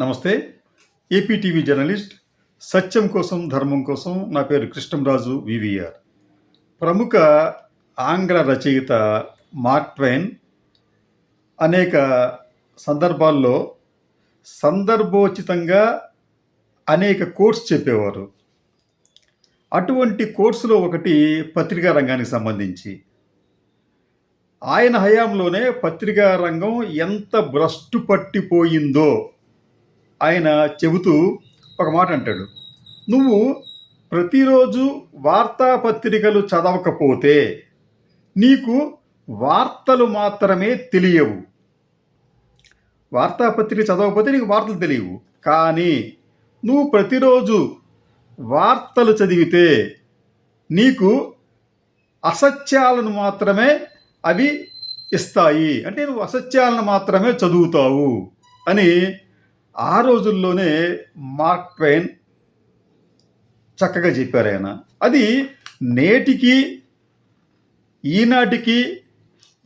నమస్తే APTV journalist సత్యం కోసం ధర్మం కోసం నా పేరు కృష్ణంరాజు వివిఆర్. ప్రముఖ ఆంగ్ల రచయిత మార్క్ ట్వైన్ అనేక సందర్భాల్లో సందర్భోచితంగా అనేక కోర్స్ చెప్పేవారు. అటువంటి కోర్సులో ఒకటి పత్రికా రంగానికి సంబంధించి. ఆయన హయాంలోనే పత్రికా రంగం ఎంత భ్రష్టు పట్టిపోయిందో ఆయన చెబుతూ ఒక మాట అంటాడు. నువ్వు ప్రతిరోజు వార్తాపత్రికలు చదవకపోతే నీకు వార్తలు మాత్రమే తెలియవు. వార్తాపత్రిక చదవకపోతే నీకు వార్తలు తెలియవు. కానీ నువ్వు ప్రతిరోజు వార్తలు చదివితే నీకు అసత్యాలను మాత్రమే అవి ఇస్తాయి. అంటే నువ్వు అసత్యాలను మాత్రమే చదువుతావు అని ఆ రోజుల్లోనే మార్క్ ట్వైన్ చక్కగా చెప్పారు ఆయన. అది నేటికి ఈనాటికి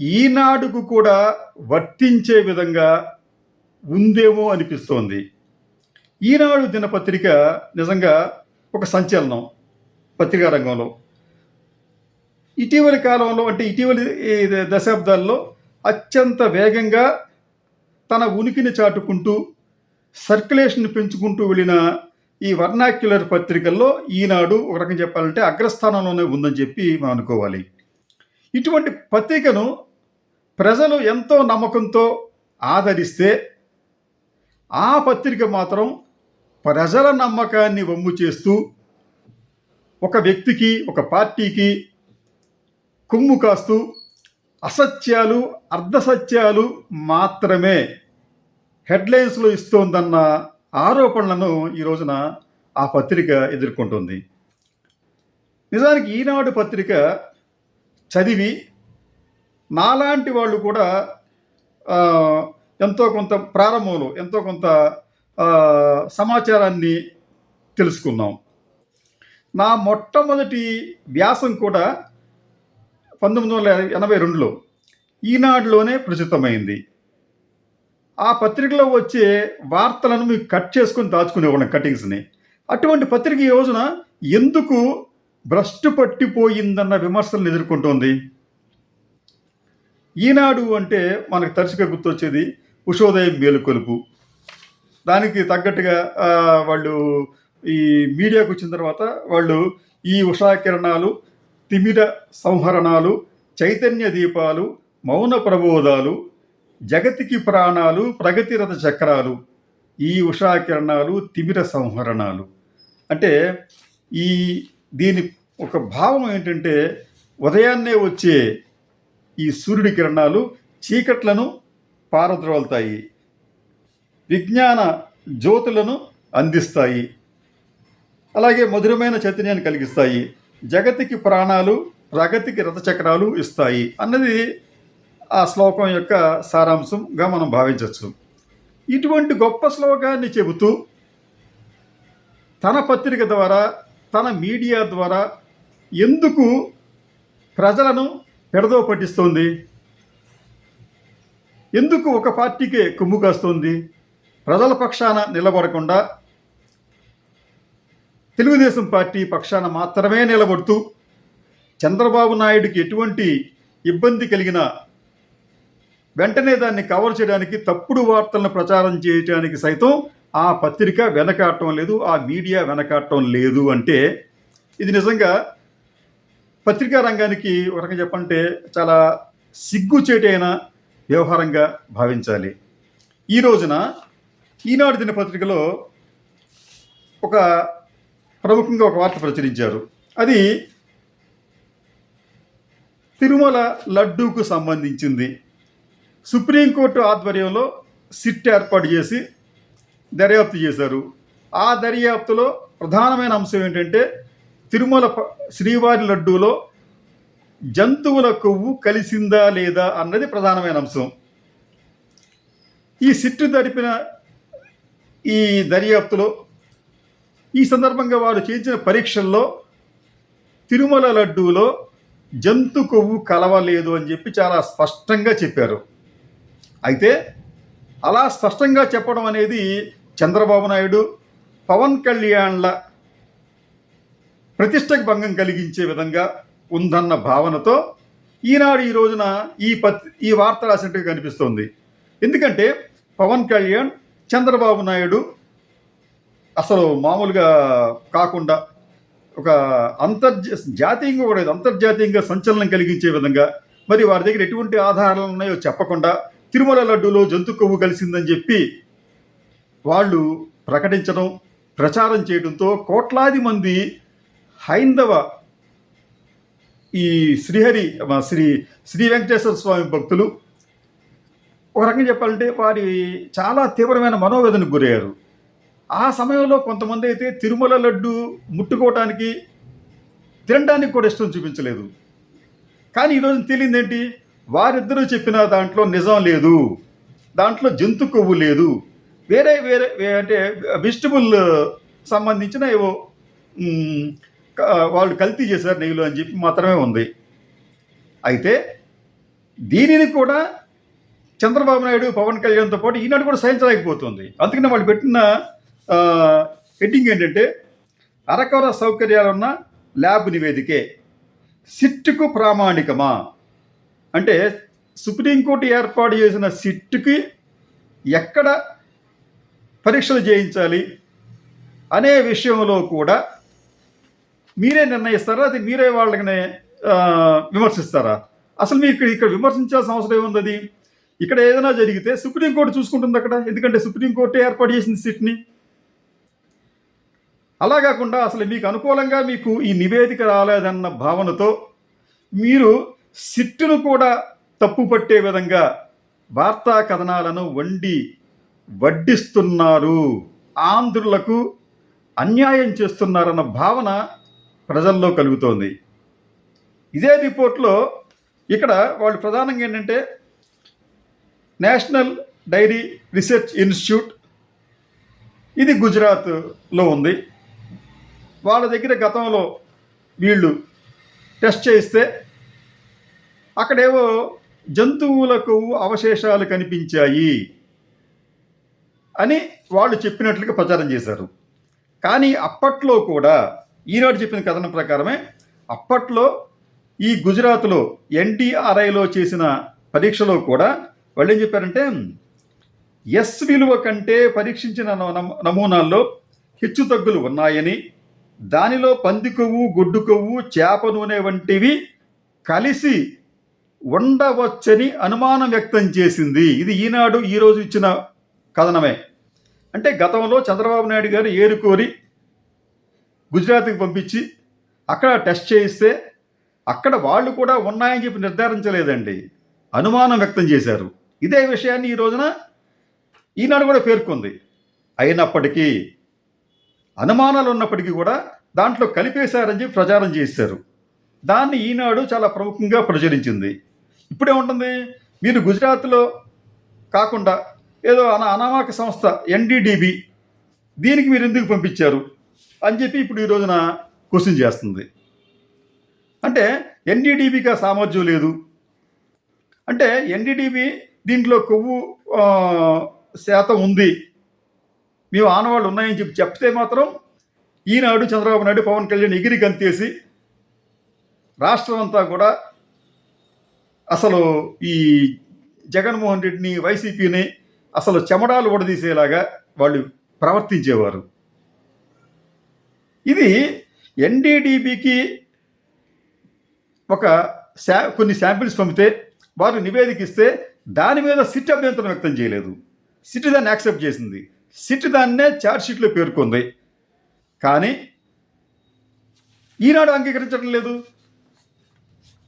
ఈనాడుకు కూడా వర్తించే విధంగా ఉందేమో అనిపిస్తోంది. ఈనాడు దినపత్రిక నిజంగా ఒక సంచలనం పత్రికా రంగంలో. ఇటీవలి కాలంలో అంటే ఇటీవలి దశాబ్దాల్లో అత్యంత వేగంగా తన ఉనికిని చాటుకుంటూ సర్క్యులేషన్ పెంచుకుంటూ వెళ్ళిన ఈ వర్నాక్యులర్ పత్రికల్లో ఈనాడు ఒక రకం చెప్పాలంటే అగ్రస్థానంలోనే ఉందని చెప్పి మనం అనుకోవాలి. ఇటువంటి పత్రికను ప్రజలు ఎంతో నమ్మకంతో ఆదరిస్తే ఆ పత్రిక మాత్రం ప్రజల నమ్మకాన్ని వమ్ము చేస్తూ ఒక వ్యక్తికి ఒక పార్టీకి కొమ్ము కాస్తూ అసత్యాలు అర్ధసత్యాలు మాత్రమే హెడ్లైన్స్లో ఇస్తోందన్న ఆరోపణలను ఈ రోజున ఆ పత్రిక ఎదుర్కొంటుంది. నిజానికి ఈనాడు పత్రిక చదివి నాలాంటి వాళ్ళు కూడా ఎంతో కొంత ప్రారంభంలో ఎంతో కొంత సమాచారాన్ని తెలుసుకున్నాం. నా మొట్టమొదటి వ్యాసం కూడా పంతొమ్మిది వందల ఎనభై రెండులో ఈనాడులోనే ప్రచురితమైంది. ఆ పత్రికలో వచ్చే వార్తలను మీకు కట్ చేసుకొని దాచుకునేవాళ్ళం కటింగ్స్ని. అటువంటి పత్రిక ఈ రోజున ఎందుకు భ్రష్టు పట్టిపోయిందన్న విమర్శలను ఎదుర్కొంటోంది. ఈనాడు అంటే మనకు తరచుగా గుర్తొచ్చేది ఉషోదయం మేలుకొలుపు. దానికి తగ్గట్టుగా వాళ్ళు ఈ మీడియాకు వచ్చిన తర్వాత వాళ్ళు ఈ ఉషాకిరణాలు తిమిర సంహరణాలు చైతన్య దీపాలు మౌన ప్రబోధాలు జగతికి ప్రాణాలు ప్రగతిరథ చక్రాలు ఈ ఉషాకిరణాలు తిమిర సంహరణాలు. అంటే ఈ దీని ఒక భావం ఏంటంటే ఉదయాన్నే వచ్చే ఈ సూర్యుడి కిరణాలు చీకట్లను పారద్రోలుతాయి. విజ్ఞాన జ్యోతులను అందిస్తాయి. అలాగే మధురమైన చైతన్యాన్ని కలిగిస్తాయి. జగతికి ప్రాణాలు ప్రగతికి రథచక్రాలు ఇస్తాయి. అన్నది ఆ శ్లోకం యొక్క సారాంశంగా మనం భావించవచ్చు ఇటువంటి గొప్ప శ్లోకాన్ని చెబుతూ తన పత్రిక ద్వారా తన మీడియా ద్వారా ఎందుకు ప్రజలను పెడదో పట్టిస్తోంది? ఎందుకు ఒక పార్టీకే కొమ్ము కాస్తోంది? ప్రజల పక్షాన నిలబడకుండా తెలుగుదేశం పార్టీ పక్షాన మాత్రమే నిలబడుతూ చంద్రబాబు నాయుడికి ఎటువంటి ఇబ్బంది కలిగినా వెంటనే దాన్ని కవర్ చేయడానికి తప్పుడు వార్తలను ప్రచారం చేయడానికి సైతం ఆ పత్రిక వెనకాడటం లేదు ఆ మీడియా వెనకాడటం లేదు అంటే ఇది నిజంగా పత్రికా రంగానికి ఒక రకంగా చెప్పంటే చాలా సిగ్గుచేటైన వ్యవహారంగా భావించాలి. ఈ రోజున ఈనాడు దినపత్రికలో ఒక ప్రముఖంగా ఒక వార్త ప్రచురించారు. అది తిరుమల లడ్డూకు సంబంధించింది. సుప్రీంకోర్టు ఆధ్వర్యంలో సిట్ ఏర్పాటు చేసి దర్యాప్తు చేశారు. ఆ దర్యాప్తులో ప్రధానమైన అంశం ఏంటంటే తిరుమల శ్రీవారి లడ్డూలో జంతువుల కొవ్వు కలిసిందా లేదా అన్నది ప్రధానమైన అంశం. ఈ సిట్టు జరిపిన ఈ దర్యాప్తులో ఈ సందర్భంగా వారు చేయించిన పరీక్షల్లో తిరుమల లడ్డూలో జంతు కొవ్వు కలవలేదు అని చెప్పి చాలా స్పష్టంగా చెప్పారు. అయితే అలా స్పష్టంగా చెప్పడం అనేది చంద్రబాబు నాయుడు పవన్ కళ్యాణ్ల ప్రతిష్టకు భంగం కలిగించే విధంగా ఉందన్న భావనతో ఈనాడు ఈ రోజున ఈ పత్ ఈ వార్త రాసినట్టుగా కనిపిస్తోంది. ఎందుకంటే పవన్ కళ్యాణ్ చంద్రబాబు నాయుడు అసలు మామూలుగా కాకుండా ఒక అంతర్జా జాతీయంగా కూడా అంతర్జాతీయంగా సంచలనం కలిగించే విధంగా మరి వారి దగ్గర ఎటువంటి ఆధారాలు ఉన్నాయో చెప్పకుండా తిరుమల లడ్డూలో జంతు కొవ్వు కలిసిందని చెప్పి వాళ్ళు ప్రకటించడం ప్రచారం చేయడంతో కోట్లాది మంది హైందవ ఈ శ్రీహరి శ్రీ శ్రీ వెంకటేశ్వర స్వామి భక్తులు. ఒక రకంగా చెప్పాలంటే వారి చాలా తీవ్రమైన మనోవేదనకు గురయ్యారు. ఆ సమయంలో కొంతమంది అయితే తిరుమల లడ్డు ముట్టుకోవటానికి తినడానికి కూడా ఇష్టం చూపించలేదు. కానీ ఈరోజు తేలిందేంటి వారిద్దరూ చెప్పిన దాంట్లో నిజం లేదు. దాంట్లో జంతు కొవ్వు లేదు. వేరే వేరే అంటే వెజిటబుల్ సంబంధించిన ఏవో వాళ్ళు కల్తీ చేశారు నెయ్యిలో అని చెప్పి మాత్రమే ఉంది. అయితే దీనిని కూడా చంద్రబాబు నాయుడు పవన్ కళ్యాణ్తో పాటు ఈనాడు కూడా సహించలేకపోతుంది. అందుకని వాళ్ళు పెట్టిన హెడ్డింగ్ ఏంటంటే అరకొర సౌకర్యాలున్న ల్యాబ్ నివేదికే సిట్టుకు ప్రామాణికమా? అంటే సుప్రీంకోర్టు ఏర్పాటు చేసిన సిట్టుకి ఎక్కడ పరీక్షలు చేయించాలి అనే విషయంలో కూడా మీరే నిర్ణయిస్తారా? అది మీరే వాళ్ళని విమర్శిస్తారా? అసలు మీరు ఇక్కడ ఇక్కడ విమర్శించాల్సిన అవసరం ఏముంది ఇక్కడ ఏదైనా జరిగితే సుప్రీంకోర్టు చూసుకుంటుంది అక్కడ ఎందుకంటే సుప్రీంకోర్టు ఏర్పాటు చేసింది సిట్ని. అలా కాకుండా అసలు మీకు అనుకూలంగా మీకు ఈ నివేదిక రాలేదన్న భావనతో మీరు సిట్టును కూడా తప్పు పట్టే విధంగా వార్తా కథనాలను వండి వడ్డిస్తున్నారు. ఆంధ్రులకు అన్యాయం చేస్తున్నారన్న భావన ప్రజల్లో కలుగుతోంది. ఇదే రిపోర్ట్లో ఇక్కడ వాళ్ళు ప్రధానంగా ఏంటంటే నేషనల్ డైరీ రీసెర్చ్ ఇన్స్టిట్యూట్ ఇది గుజరాత్లో ఉంది. వాళ్ళ దగ్గర గతంలో వీళ్ళు టెస్ట్ చేస్తే అక్కడేవో జంతువులకు అవశేషాలు కనిపించాయి అని వాళ్ళు చెప్పినట్లుగా ప్రచారం చేశారు. కానీ అప్పట్లో కూడా ఈనాడు చెప్పిన కథనం ప్రకారమే అప్పట్లో ఈ గుజరాత్లో ఎన్టీఆర్ఐలో చేసిన పరీక్షలో కూడా వాళ్ళు ఏం చెప్పారంటే ఎస్ విలువ కంటే పరీక్షించిన నమ- నమూనాల్లో హెచ్చు తగ్గులు ఉన్నాయని దానిలో పంది కొవ్వు గుడ్డు కొవ్వు చేప నూనె వంటివి కలిసి ఉండవచ్చని అనుమానం వ్యక్తం చేసింది. ఇది ఈనాడు ఈరోజు ఇచ్చిన కథనమే. అంటే గతంలో చంద్రబాబు నాయుడు గారు ఏరుకోరి గుజరాత్కి పంపించి అక్కడ టెస్ట్ చేయిస్తే అక్కడ వాళ్ళు కూడా ఉన్నాయని చెప్పి నిర్ధారించలేదండి. అనుమానం వ్యక్తం చేశారు. ఇదే విషయాన్ని ఈ రోజున ఈనాడు కూడా పేర్కొంది. అయినప్పటికీ అనుమానాలు ఉన్నప్పటికీ కూడా దాంట్లో కలిపేశారని చెప్పి ప్రచారం చేశారు. దాన్ని ఈనాడు చాలా ప్రముఖంగా ప్రచురించింది. ఇప్పుడే ఉంటుంది. మీరు గుజరాత్లో కాకుండా ఏదో అన అనామక సంస్థ ఎన్డీడీబీ దీనికి మీరు ఎందుకు పంపించారు? అని చెప్పి ఇప్పుడు ఈ రోజున క్వశ్చన్ చేస్తుంది. అంటే ఎన్డీడీబీకి ఆ సామర్థ్యం లేదు. అంటే ఎన్డీడీబీ దీంట్లో కొవ్వు శాతం ఉంది. మేము ఆనవాళ్ళు ఉన్నాయని చెప్పి చెప్తే మాత్రం ఈనాడు చంద్రబాబు నాయుడు పవన్ కళ్యాణ్ ఎగిరి గంతేసి రాష్ట్రం అంతా కూడా అసలు ఈ జగన్మోహన్ రెడ్డిని వైసీపీని అసలు చెమడాలు ఒడదీసేలాగా వాళ్ళు ప్రవర్తించేవారు. ఇది ఎన్డీడీబీకి ఒక శా కొన్ని శాంపిల్స్ పంపితే వారు నివేదిక ఇస్తే దాని మీద సిట్ అభ్యంతరం వ్యక్తం చేయలేదు. సిట్ దాన్ని యాక్సెప్ట్ చేసింది. సిట్ దాన్నే షీట్లో పేర్కొంది. కానీ ఈనాడు అంగీకరించడం లేదు.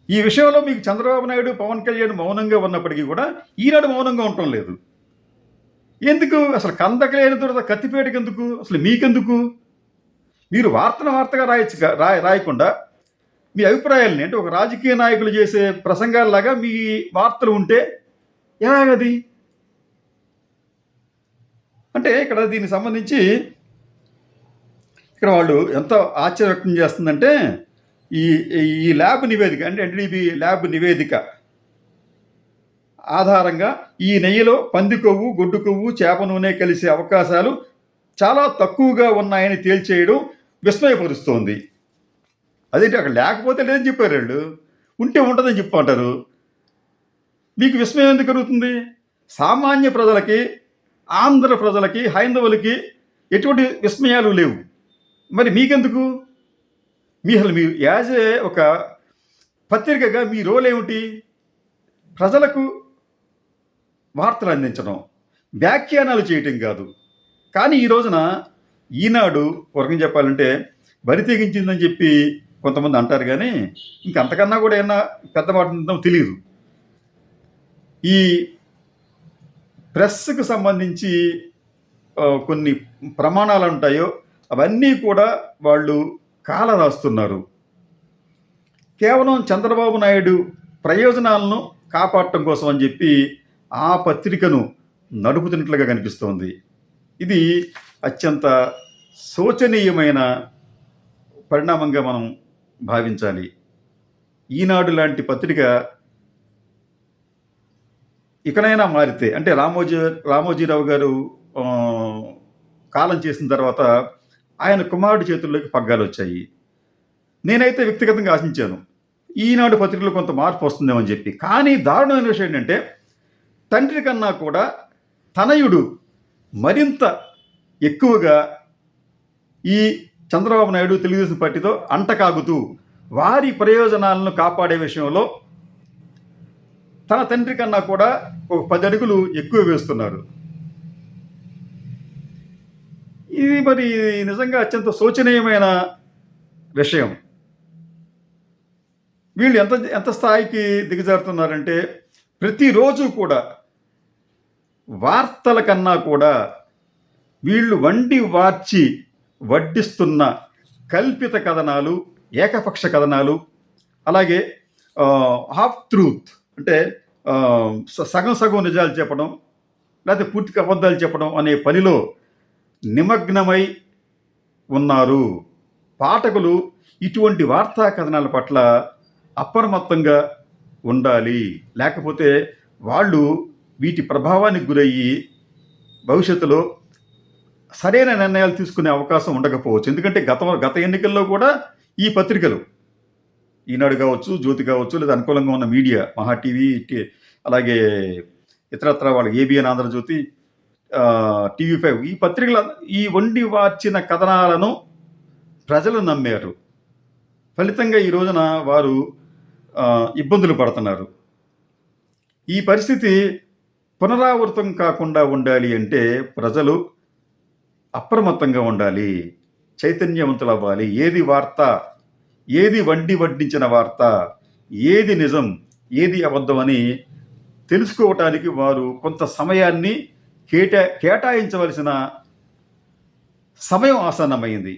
ఈ విషయంలో మీకు చంద్రబాబు నాయుడు పవన్ కళ్యాణ్ మౌనంగా ఉన్నప్పటికీ కూడా ఈనాడు మౌనంగా ఉండటం లేదు. ఎందుకు? అసలు కందకలేని తర్వాత కత్తిపేటకి ఎందుకు అసలు మీకెందుకు? మీరు వార్తను వార్తగా రాయచ్చు రాయ రాయకుండా మీ అభిప్రాయాలని అంటే ఒక రాజకీయ నాయకులు చేసే ప్రసంగాల్లాగా మీ వార్తలు ఉంటే ఎలాగది? అంటే ఇక్కడ దీనికి సంబంధించి ఇక్కడ వాళ్ళు ఎంత ఆశ్చర్య వ్యక్తం చేస్తుందంటే ఈ ఈ ల్యాబ్ నివేదిక అంటే ఎన్డీబీ ల్యాబ్ నివేదిక ఆధారంగా ఈ నెయ్యిలో పంది కొవ్వు గొడ్డు కొవ్వు చేప నూనె కలిసే అవకాశాలు చాలా తక్కువగా ఉన్నాయని తేల్చేయడం విస్మయపరుస్తోంది. అదేంటి అక్కడ లేకపోతే లేదని చెప్పారు వాళ్ళు? ఉంటే ఉంటుందని చెప్పంటారు మీకు విస్మయం ఎందుకు కలుగుతుంది? సామాన్య ప్రజలకి ఆంధ్ర ప్రజలకి హైందవులకి ఎటువంటి విస్మయాలు లేవు. మరి మీకెందుకు? మీ అసలు మీరు యాజ్ ఏ ఒక పత్రికగా మీ రోల్ ఏమిటి? ప్రజలకు వార్తలు అందించడం వ్యాఖ్యానాలు చేయటం కాదు. కానీ ఈ రోజున ఈనాడు వర్గం చెప్పాలంటే బరి తెగించిందని చెప్పి కొంతమంది అంటారు కానీ ఇంకంతకన్నా కూడా ఏమన్నా పెద్ద మాట ఉందో తెలియదు. ఈ ప్రెస్కు సంబంధించి కొన్ని ప్రమాణాలు ఉంటాయో అవన్నీ కూడా వాళ్ళు కాల రాస్తున్నారు. కేవలం చంద్రబాబు నాయుడు ప్రయోజనాలను కాపాడటం కోసం అని చెప్పి ఆ పత్రికను నడుపుతున్నట్లుగా కనిపిస్తోంది. ఇది అత్యంత శోచనీయమైన పరిణామంగా మనం భావించాలి. ఈనాడు లాంటి పత్రిక ఇకనైనా మారితే అంటే రామోజీ రామోజీరావు గారు కాలం చేసిన తర్వాత ఆయన కుమారుడి చేతుల్లోకి పగ్గాలు వచ్చాయి. నేనైతే వ్యక్తిగతంగా ఆశించాను ఈనాడు పత్రికలో కొంత మార్పు వస్తుందేమని చెప్పి. కానీ దారుణమైన విషయం ఏంటంటే తండ్రి కన్నా కూడా తనయుడు మరింత ఎక్కువగా ఈ చంద్రబాబు నాయుడు తెలుగుదేశం పార్టీతో అంటకాగుతూ వారి ప్రయోజనాలను కాపాడే విషయంలో తన తండ్రి కన్నా కూడా ఒక పది అడుగులు ఎక్కువ వేస్తున్నారు. ఇది మరి నిజంగా అత్యంత శోచనీయమైన విషయం. వీళ్ళు ఎంత ఎంత స్థాయికి దిగజారుతున్నారంటే ప్రతిరోజు కూడా వార్తల కన్నా కూడా వీళ్ళు వండి వార్చి వడ్డిస్తున్న కల్పిత కథనాలు ఏకపక్ష కథనాలు అలాగే హాఫ్ ట్రూత్ అంటే స- సగం సగం నిజాలు చెప్పడం లేకపోతే పూర్తిగా అబద్ధాలు చెప్పడం అనే పనిలో నిమగ్నమై ఉన్నారు. పాఠకులు ఇటువంటి వార్తా కథనాల పట్ల అప్రమత్తంగా ఉండాలి. లేకపోతే వాళ్ళు వీటి ప్రభావానికి గురయ్యి భవిష్యత్తులో సరైన నిర్ణయాలు తీసుకునే అవకాశం ఉండకపోవచ్చు. ఎందుకంటే గత గత ఎన్నికల్లో కూడా ఈ పత్రికలు ఈనాడు కావచ్చు జ్యోతి కావచ్చు లేదా అనుకూలంగా ఉన్న మీడియా మహా టీవీ అలాగే ఇతరత్ర వాళ్ళు ఏబిఎన్ ఆంధ్రజ్యోతి టీవీ ఫైవ్. ఈ పత్రికల ఈ వండి వార్చిన కథనాలను ప్రజలు నమ్మారు. ఫలితంగా ఈ రోజున వారు ఇబ్బందులు పడుతున్నారు. ఈ పరిస్థితి పునరావృతం కాకుండా ఉండాలి అంటే ప్రజలు అప్రమత్తంగా ఉండాలి. చైతన్యవంతులు అవ్వాలి ఏది వార్త ఏది వండి వడ్డించిన వార్త ఏది నిజం ఏది అబద్ధం అని తెలుసుకోవటానికి వారు కొంత సమయాన్ని కేటా కేటాయించవలసిన సమయం ఆసన్నమైంది.